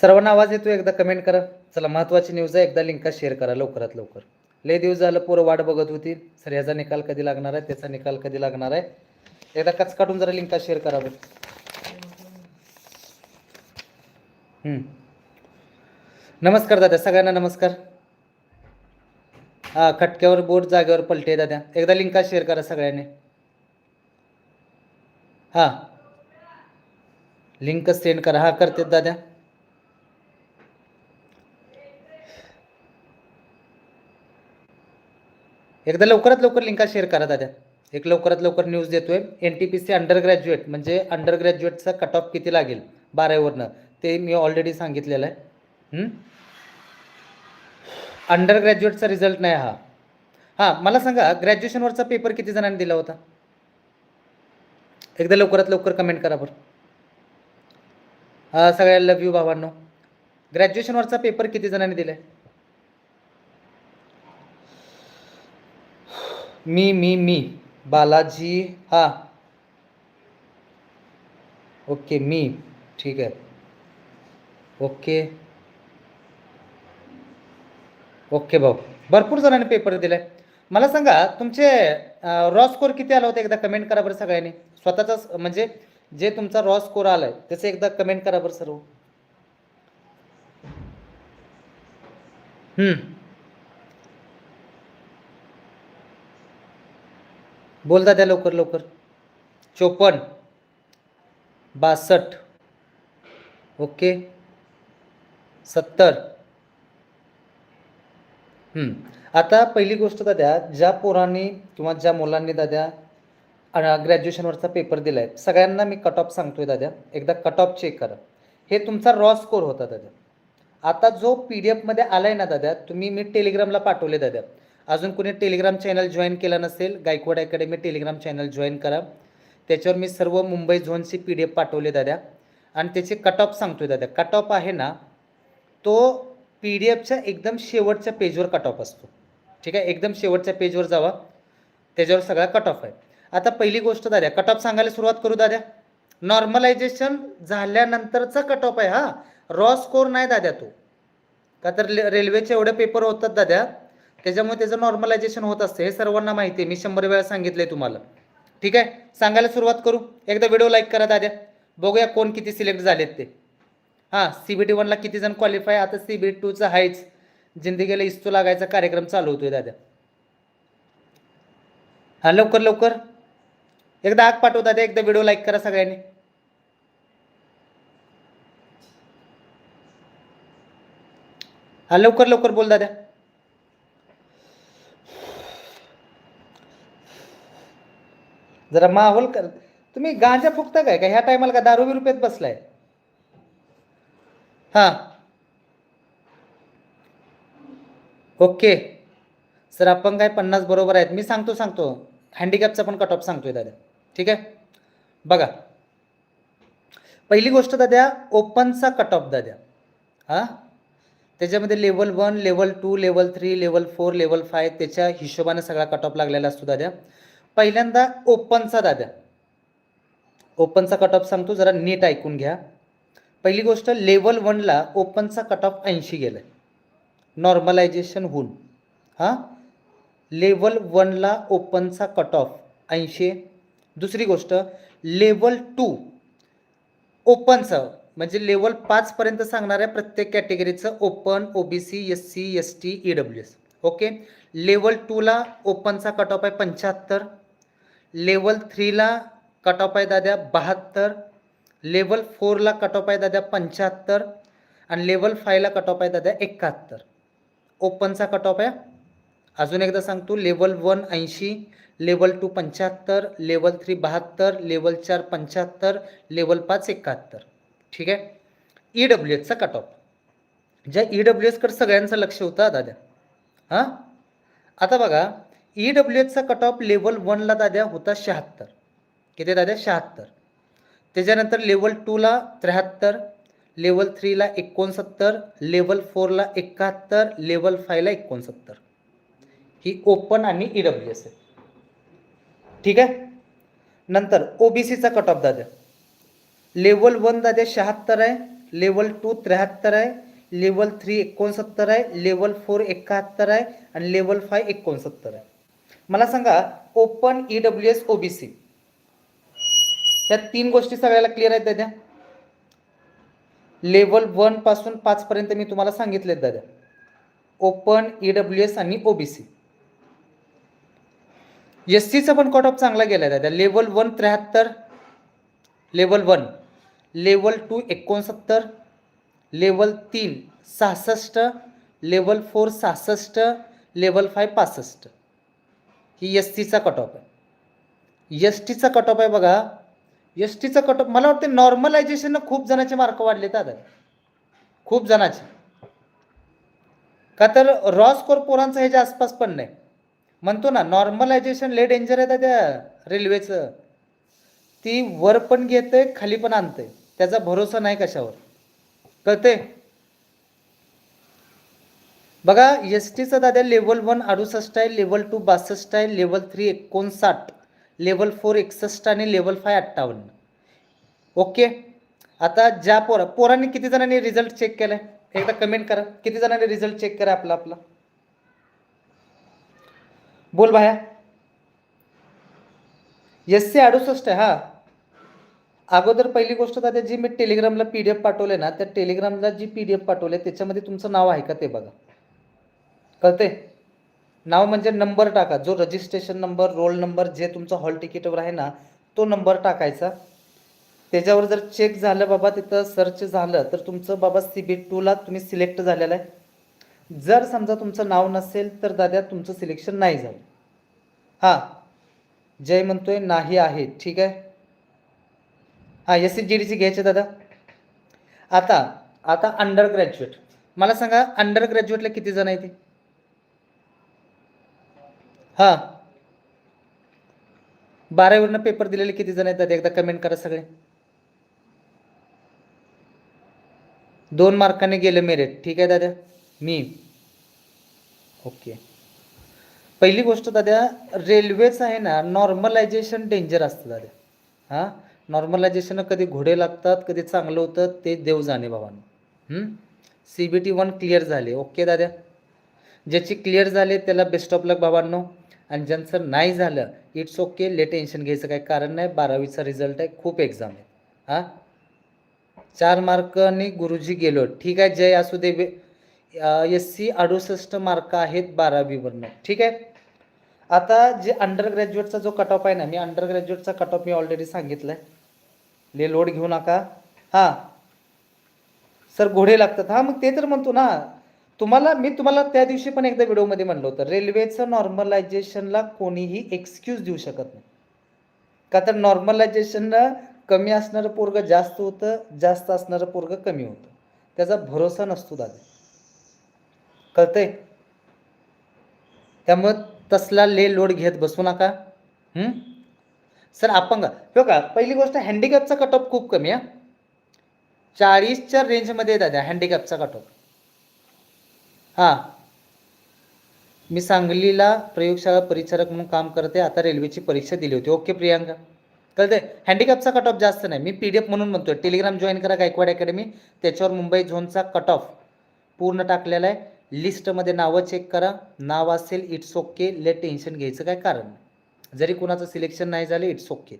सर्वांना आवाज येतो एकदा कमेंट करा. चला महत्त्वाची न्यूज आहे एकदा लिंका शेअर करा लवकरात लवकर. लय दिवस झालं पोरं वाट बघत होती सर याचा निकाल कधी लागणार आहे त्याचा निकाल कधी लागणार आहे? एकदा कच काढून जरा लिंका शेअर करा बरं. नमस्कार दादा सगळ्यांना नमस्कार. हा खटक्यावर बोट जागेवर पलटे दादा. एकदा लिंका शेअर करा सगळ्यांनी. हा. लिंक सेंड करा. हा करते दादा. एकदा लवकरात लवकर लिंका शेअर करा दादा. एक लवकरात लवकर न्यूज देतोय. N T P C under graduate म्हणजे अंडर ग्रॅज्युएटचा कट ऑफ किती लागेल? बारावीवरनं. ते मी ऑलरेडी सांगितलेलं आहे. अंडर ग्रॅज्युएटचा रिझल्ट नाही हा. हां मला सांगा ग्रॅज्युएशनवरचा पेपर किती जणांनी दिला होता? एकदा लवकरात लवकर कमेंट करा बरं. सगळ्या लव यू भावांनो. ग्रॅज्युएशनवरचा पेपर किती जणांनी दिलाय? मी मी मी. बालाजी हा. ओके मी. ठीक आहे. ओके. ओके भाऊ. भरपूर जणांनी पेपर दिलाय मला सांगा तुमचे रॉ स्कोर किती आला होता एकदा कमेंट करा बरं सगळ्यांनी. स्वतःचाच म्हणजे जे तुमचा रॉ स्कोर आलाय त्याचं एकदा कमेंट करा बरं सर्व. हम्म. बोल दादा लवकर लवकर. चोपन्न बासष्ट ओके. सत्तर. आता पहिली गोष्ट दाद्या ज्या पोरांनी किंवा ज्या मुलांनी दाद्या ग्रॅज्युएशनवरचा पेपर दिला आहे सगळ्यांना मी कट ऑफ सांगतोय दाद्या एकदा कट ऑफ चेक करा. हे तुमचा रॉ स्कोर होता दाद्या आता जो पी डी एफमध्ये आला आहे ना दाद्या तुम्ही मी टेलिग्रामला पाठवले दाद्या अजून कोणी टेलिग्राम चॅनल जॉईन केला नसेल Gaikwad academy telegram channel join करा. त्याच्यावर मी सर्व मुंबई झोनची पी डी एफ पाठवले दाद्या आणि त्याचे कट ऑफ सांगतोय दाद्या कट ऑफ आहे ना तो पी डी एफच्या एकदम शेवटच्या पेजवर कट ऑफ असतो. ठीक आहे? एकदम शेवटच्या पेजवर जावा. त्याच्यावर सगळा कट ऑफ आहे. आता पहिली गोष्ट दादा कट ऑफ सांगायला सुरुवात करू दाद्या नॉर्मलायझेशन झाल्यानंतरचा कट ऑफ आहे हा. रॉ स्कोर नाही दाद्या तो. का तर रेल्वेचे एवढे पेपर होतात दाद्या त्याच्यामुळे त्याचं नॉर्मलायझेशन होत असतं. हे सर्वांना माहिती आहे. मी शंभर वेळा सांगितलंय तुम्हाला. ठीक आहे? सांगायला सुरुवात करू. एकदा व्हिडिओ लाईक करा दाद्या बघूया कोण किती सिलेक्ट झालेत ते. हां सी बी टी वनला किती जण क्वालिफाय आता सी बी टूचं आहेच जिंदगीला इस्तू लागायचा कार्यक्रम चालू होतोय दादा हां लवकर लवकर. एकदा आग पाठव दादा एकदा व्हिडिओ लाईक करा सगळ्यांनी. हा लवकर लवकर बोल दादा जरा माहोल कर. तुम्ही गांजा फुकता काय? का ह्या टायमाला का दारू रुपयात पेत बसलाय? हां. ओके. सर आपण काय पन्नास बरोबर आहेत. मी सांगतो सांगतो. हँडिकॅपचा पण कट ऑफ सांगतोय दादा. ठीक आहे? बघा. पहिली गोष्ट दाद्या ओपनचा कट ऑफ दाद्या. हां? त्याच्यामध्ये level one level two level three level four level five त्याच्या हिशोबाने सगळा कट ऑफ लागलेला असतो दाद्या. पहिल्यांदा ओपनचा दादा. ओपनचा कट ऑफ सांगतो जरा नीट ऐकून घ्या. पहिली गोष्ट लेवल वनला ओपनचा कट ऑफ ऐंशी गेला आहे नॉर्मलायझेशन होऊन. हां? लेवल वनला ओपनचा कट ऑफ ऐंशी दुसरी गोष्ट लेवल टू ओपनचं म्हणजे लेवल पाचपर्यंत सांगणाऱ्या प्रत्येक कॅटेगरीचं open O B C S C S T E W S okay level टूला ओपनचा कट ऑफ आहे पंच्याहत्तर. लेवल थ्रीला कट ऑफ आहे दाद्या बहात्तर लेवल फोरला कट ऑफ आहे दाद्या पंच्याहत्तर आणि लेवल फायला कट ऑफ आहे दाद्या एकाहत्तर. ओपनचा कट ऑफ आहे. अजून एकदा सांगतो लेवल वन ऐंशी लेवल टू पंच्याहत्तर लेवल थ्री बहात्तर लेवल चार पंच्याहत्तर लेवल पाच एकाहत्तर. ठीक आहे? ई डब्ल्यू एसचा कट ऑफ ज्या ई डब्ल्यू एसकडे सगळ्यांचं लक्ष होतं दाद्या. हां? आता बघा ई डब्ल्यू एचचा कट ऑफ लेवल वनला दाद्या होता शहात्तर. किती दाद्या? शहात्तर. त्याच्यानंतर लेवल टूला त्र्याहत्तर लेवल थ्रीला एकोणसत्तर लेवल फोरला एकाहत्तर लेवल फायला एकोणसत्तर. ही ओपन आणि ई डब्ल्यू एस आहे. ठीक आहे? नंतर ओ बी सीचा कट ऑफ दाद्या. लेवल वन दाद्या शहात्तर आहे लेवल टू त्र्याहत्तर आहे लेवल थ्री एकोणसत्तर आहे लेवल फोर एकाहत्तर आहे आणि लेवल फाय एकोणसत्तर आहे. मला सांगा open E W S OBC. ह्या तीन गोष्टी सगळ्याला क्लिअर आहेत दादा? लेवल वनपासून पाच पर्यंत मी तुम्हाला सांगितलेत दादा. ओपन ई डब्ल्यू एस आणि ओबीसी. एस सीचा पण कट ऑफ चांगला गेला दादा. लेवल वन त्र्याहत्तर लेवल वन लेवल टू एकोणसत्तर लेवल तीन सहासष्ट लेवल फोर सहासष्ट लेवल फाय पासष्ट. ही एस टीचा कट ऑफ आहे. एस टीचा कट ऑफ आहे बघा. एस टीचा कट ऑफ मला वाटतं नॉर्मलायझेशननं खूप जणांचे मार्क वाढले दादा. खूप जणांचे. का तर रॉ स्कोर पोरांचं ह्याच्या आसपास पण नाही. म्हणतो ना नॉर्मलायझेशन लय डेंजर आहे त्या रेल्वेचं ती वर पण घेते खाली पण आणते त्याचा भरोसा नाही कशावर. कळते बघा एस टीचं दादा लेवल वन अडुसष्ट आहे लेवल टू बासष्ट आहे लेवल थ्री एकोणसाठ लेवल फोर एकसष्ट आणि लेवल फाय अठ्ठावन्न. ओके आता ज्या पोरा पोरांनी किती जणांनी रिझल्ट चेक केलाय? एकदा कमेंट करा. किती जणांनी रिझल्ट चेक करा आपला आपला? बोल भाया. एस सी अडुसष्ट आहे हा. अगोदर पहिली गोष्ट दादा जी मी टेलिग्रामला पी डी एफ पाठवले ना त्या टेलिग्रामला जी पी डी एफ पाठवले त्याच्यामध्ये तुमचं नाव आहे का ते बघा. कळते नाव म्हणजे नंबर टाका. जो रजिस्ट्रेशन नंबर रोल नंबर जे तुमचं हॉल तिकीटवर आहे ना तो नंबर टाकायचा. त्याच्यावर जर चेक झालं बाबा तिथं सर्च झालं तर तुमचं बाबा सी बी टूला तुम्ही सिलेक्ट झालेलं आहे. जर समजा तुमचं नाव नसेल तर दादा तुमचं सिलेक्शन नाही झालं. हां. जय म्हणतोय नाही आहे. ठीक आहे? हां एस सी जी डीची घ्यायचे दादा. आता आता अंडर ग्रॅज्युएट मला सांगा अंडर ग्रॅज्युएटला किती जण आहे ते? हां. बारावीवरनं पेपर दिलेले किती जण आहेत एकदा कमेंट करा सगळे. दोन मार्काने गेलं मेरिट ठीक आहे दादा? मी. ओके पहिली गोष्ट दादा रेल्वेचं आहे ना नॉर्मलायझेशन डेंजर असतं दादा. हां? नॉर्मलायझेशन कधी घोडे लागतात कधी चांगलं होतं ते देव जाणे बाबांना. C B T one clear झाले. ओके दादा? ज्याची क्लिअर झाले त्याला बेस्ट ऑफ लक बाबांनो. आणि ज्यांचं नाही झालं इट्स ओके ले टेन्शन घ्यायचं काही कारण नाही. बारावीचा रिझल्ट आहे खूप एक्झाम आहे हां? चार मार्कांनी गुरुजी गेलो. ठीक आहे जय असू दे. एस सी अडुसष्ट मार्क आहेत बारावीवरनं. ठीक आहे? आता जे अंडर ग्रॅज्युएटचा जो कट ऑफ आहे ना मी अंडर ग्रॅज्युएटचा कट ऑफ मी ऑलरेडी सांगितलं आहे ले लोड घेऊ नका. हां. सर घोडे लागतात. हां मग ते तर म्हणतो ना. तुम्हाला मी तुम्हाला त्या दिवशी पण एकदा व्हिडिओमध्ये म्हणलं होतं रेल्वेचं नॉर्मलायझेशनला कोणीही एक्सक्यूज देऊ शकत नाही. का तर नॉर्मलायझेशनला कमी असणारं पोरगं जास्त होतं जास्त असणारं पोरगं कमी होतं. त्याचा भरोसा नसतो दादा. कळतंय? त्यामुळं तसला ले लोड घेत बसू नका. सर अपंग. हो का पहिली गोष्ट हँडिकॅपचा कटऑफ खूप कमी आहे. चाळीसच्या रेंजमध्ये दादा हँडिकॅपचा कटऑफ हां. मी सांगलीला प्रयोगशाळा परिचारक म्हणून काम करते. आता रेल्वेची परीक्षा दिली होती. ओके प्रियांका? कळते हँडिकॅपचा कट ऑफ जास्त नाही. मी पी डी एफ म्हणून म्हणतोय. टेलिग्राम जॉईन करा गायकवाड अकॅडमी त्याच्यावर मुंबई झोनचा कट ऑफ पूर्ण टाकलेला आहे. लिस्टमध्ये नावं चेक करा. नाव असेल इट्स ओके लेट टेन्शन घ्यायचं काय कारण? नाही जरी कुणाचं सिलेक्शन नाही झालं इट्स ओके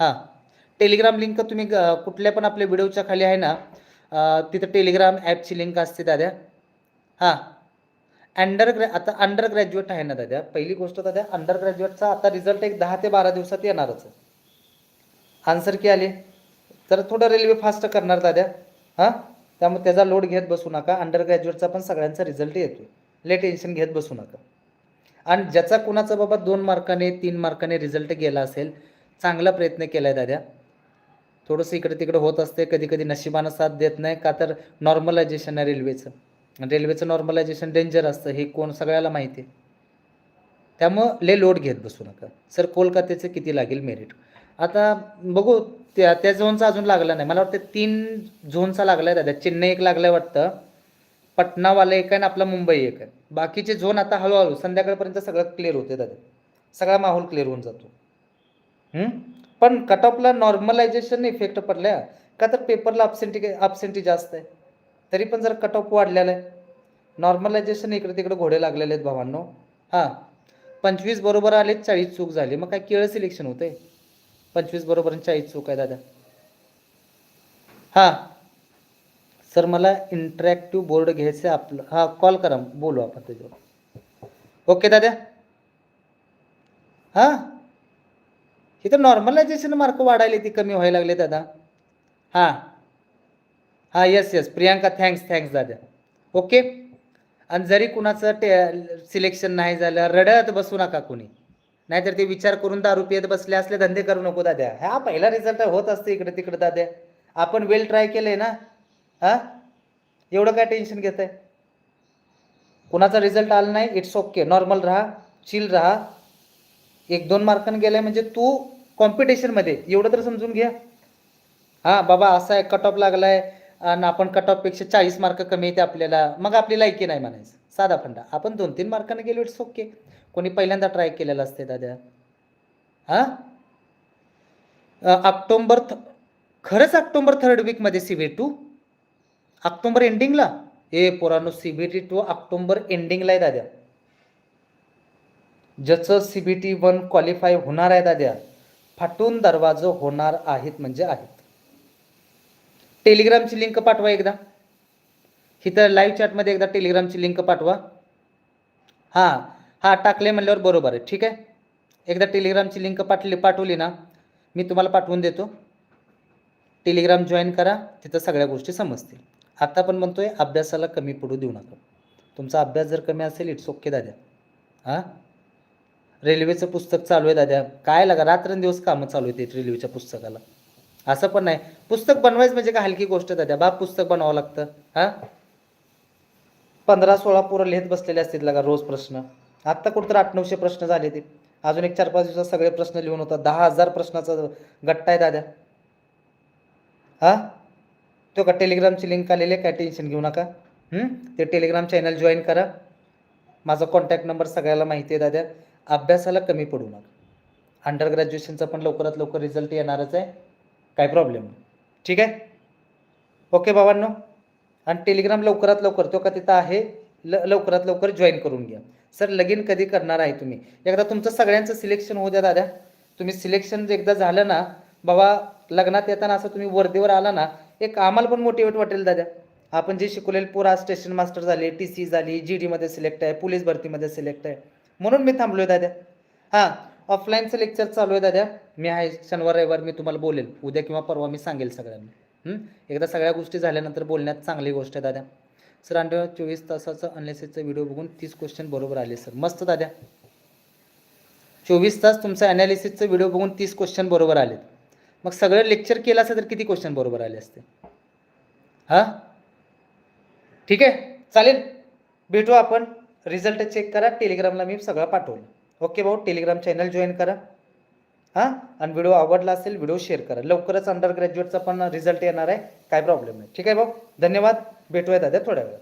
हां. टेलिग्राम लिंक तुम्ही ग- कुठल्या पण आपल्या व्हिडिओच्या खाली आहे ना तिथं टेलिग्राम ॲपची लिंक असते दाद्या हां. अंडर ग्रॅ आता अंडर ग्रॅज्युएट आहे ना दाद्या पहिली गोष्ट दाद्या अंडर ग्रॅज्युएटचा आता रिझल्ट एक दहा ते बारा दिवसात येणारच आन्सर की आले? तर थोडं रेल्वे फास्ट करणार दाद्या हां? त्यामुळे त्याचा लोड घेत बसू नका. अंडर ग्रॅज्युएटचा पण सगळ्यांचा रिझल्ट येतो ले टेन्शन घेत बसू नका. आणि ज्याचा कुणाचा बाबा दोन मार्काने तीन मार्काने रिझल्ट गेला असेल चांगला प्रयत्न केला आहे दाद्या थोडंसं इकडे तिकडे होत असते कधी कधी नशिबानं साथ देत नाही. का तर नॉर्मलायझेशन आहे रेल्वेचं रेल्वेचं नॉर्मलायझेशन डेंजर असतं हे कोण सगळ्याला माहिती आहे. त्यामुळं ले लोड घेत बसू नका. सर कोलकात्याचं किती लागेल मेरिट आता बघू त्या त्या झोनचा अजून लागला नाही. मला वाटतं तीन झोनचा लागला आहे दादा. चेन्नई एक लागलाय वाटतं. पटनावाला एक आहे आणि आपला मुंबई एक आहे. बाकीचे झोन आता हळूहळू संध्याकाळपर्यंत सगळं क्लिअर होते दादा. सगळा माहोल क्लिअर होऊन जातो. पण कट ऑफला नॉर्मलायझेशन इफेक्ट पडल्या. का तर पेपरला अपसेंटी अपसेंटी जास्त आहे. तरी पण जर कट ऑफ वाढलेला आहे. नॉर्मलायझेशन इकडे तिकडे घोडे लागलेले आहेत भावांनो. हां. पंचवीस बरोबर आले चाळीस चूक झाली. मग काय केळं सिलेक्शन होतंय? पंचवीस बरोबर आणि चाळीस चूक आहे दादा. हां. सर मला इंटरॅक्टिव्ह बोर्ड घ्यायचं आहे आपलं. हां कॉल करा. बोलू आपण त्याच्यावर. ओके दादा. हां. इथं नॉर्मलायझेशन मार्क वाढायले ती कमी व्हायला लागले दादा. हां. हां yes yes Priyanka thanks thanks दादा. ओके आणि जरी कुणाचं ते सिलेक्शन नाही झालं रडत बसू नका कुणी. नाहीतर ते विचार करून दारू पियत बसले असले धंदे करू नको दाद्या हा पहिला रिझल्ट होत असते इकडे तिकडे दाद्या आपण वेल ट्राय केलंय ना? हां? एवढं काय टेन्शन घेत आहे कुणाचा रिझल्ट आला नाही इट्स ओके नॉर्मल राहा चिल राहा. एक दोन मार्कानं गेलाय म्हणजे तू कॉम्पिटिशनमध्ये एवढं तर समजून घ्या. हां बाबा असा आहे कट ऑफ लागलाय. आणि आपण कट ऑफपेक्षा चाळीस मार्क कमी येते आपल्याला मग आपली लायकी नाही म्हणायचं. साधा फंडा. आपण दोन तीन मार्काने गेलो इट्स ओके कोणी पहिल्यांदा ट्राय केलेलं असते दादा. हां? ऑक्टोंबर थ खरंच ऑक्टोंबर थर्ड वीकमध्ये सी बी टू ऑक्टोंबर एंडिंगला ए पोरानो C B T two October एंडिंगला आहे दाद्या ज्याचं C B T one qualify होणार आहे दाद्या फाटून दरवाजं होणार आहेत म्हणजे आहेत टेलिग्रामची लिंक पाठवा एकदा. इथं लाईव्ह चॅटमध्ये एकदा टेलिग्रामची लिंक पाठवा. हां हां टाकले म्हणल्यावर बरोबर आहे. ठीक आहे? एकदा टेलिग्रामची लिंक पाठली पाठवली ना मी तुम्हाला पाठवून देतो. टेलिग्राम जॉईन करा तिथं सगळ्या गोष्टी समजतील. आत्ता पण म्हणतोय अभ्यासाला कमी पडू देऊ नका. तुमचा अभ्यास जर कमी असेल इट्स ओके दाद्या. हां? रेल्वेचं पुस्तक चालू आहे दाद्या. काय लागा रात्रंदिवस कामं चालू आहेत रेल्वेच्या पुस्तकाला. असं पण नाही. पुस्तक बनवायचं म्हणजे काय हलकी गोष्ट दाद्या बाप पुस्तक बनवावं लागतं. हां? पंधरा सोळा पोरं लिहित बसलेले असतील लागा रोज प्रश्न. आत्ता कुठं तर आठ नऊशे प्रश्न झाले ते. अजून एक चार पाच दिवसात सगळे प्रश्न लिहून होतात. दहा हजार प्रश्नाचा गट्टा आहे दाद्या. हां? तो का टेलिग्रामची लिंक आलेली आहे? काय टेन्शन घेऊ नका. ते टेलिग्राम चॅनल जॉईन करा. माझा कॉन्टॅक्ट नंबर सगळ्याला माहिती आहे दादा अभ्यासाला कमी पडू नका. अंडर ग्रॅज्युएशनचा पण लवकरात लवकर रिझल्ट येणारच आहे. काय प्रॉब्लेम नाही ठीक आहे? ओके बाबांनो. आणि टेलिग्राम लवकरात लवकर तो का तिथं आहे ल लवकरात लवकर जॉईन करून घ्या. सर लगीन कधी करणार आहे तुम्ही? एकदा तुमचं सगळ्यांचं सिलेक्शन होऊ द्या दादा. तुम्ही सिलेक्शन एकदा झालं ना बाबा लग्नात येताना असं तुम्ही वर्दीवर आला ना एक आम्हाला पण मोटिवेट वाटेल दादा. आपण जे शिकवलेलं पुरा स्टेशन मास्टर झाले टी सी झाली जी डीमध्ये सिलेक्ट आहे पोलीस भरतीमध्ये सिलेक्ट आहे. म्हणून मी थांबलो आहे दादा. हां. ऑफलाईनचं लेक्चर चालू आहे दादा. मी आहे शनिवार रविवार मी तुम्हाला बोलेल. उद्या किंवा परवा मी सांगेल सगळ्यांना. एकदा सगळ्या गोष्टी झाल्यानंतर बोलण्यात चांगली गोष्ट आहे दादा. सर अंडर चोवीस तासाचं अनालिसिसचा व्हिडिओ बघून तीस क्वेश्चन बरोबर आले सर. मस्त दादा. चोवीस तास तुमचा ॲनालिसिसचं व्हिडिओ बघून तीस क्वेश्चन बरोबर आलेत. मग सगळं लेक्चर केलं असेल तर किती क्वेश्चन बरोबर आले असते? हां? ठीक आहे? चालेल. भेटू आपण. रिझल्ट चेक करा. टेलिग्रामला मी सगळं पाठवलं. ओके भाऊ टेलिग्राम चॅनल जॉईन करा. हां? आणि व्हिडिओ आवडला असेल व्हिडिओ शेअर करा. लवकरच अंडर ग्रॅज्युएटचा पण रिझल्ट येणार आहे. काय प्रॉब्लेम नाही. ठीक आहे भाऊ? धन्यवाद. भेटूया दादा थोड्या वेळात.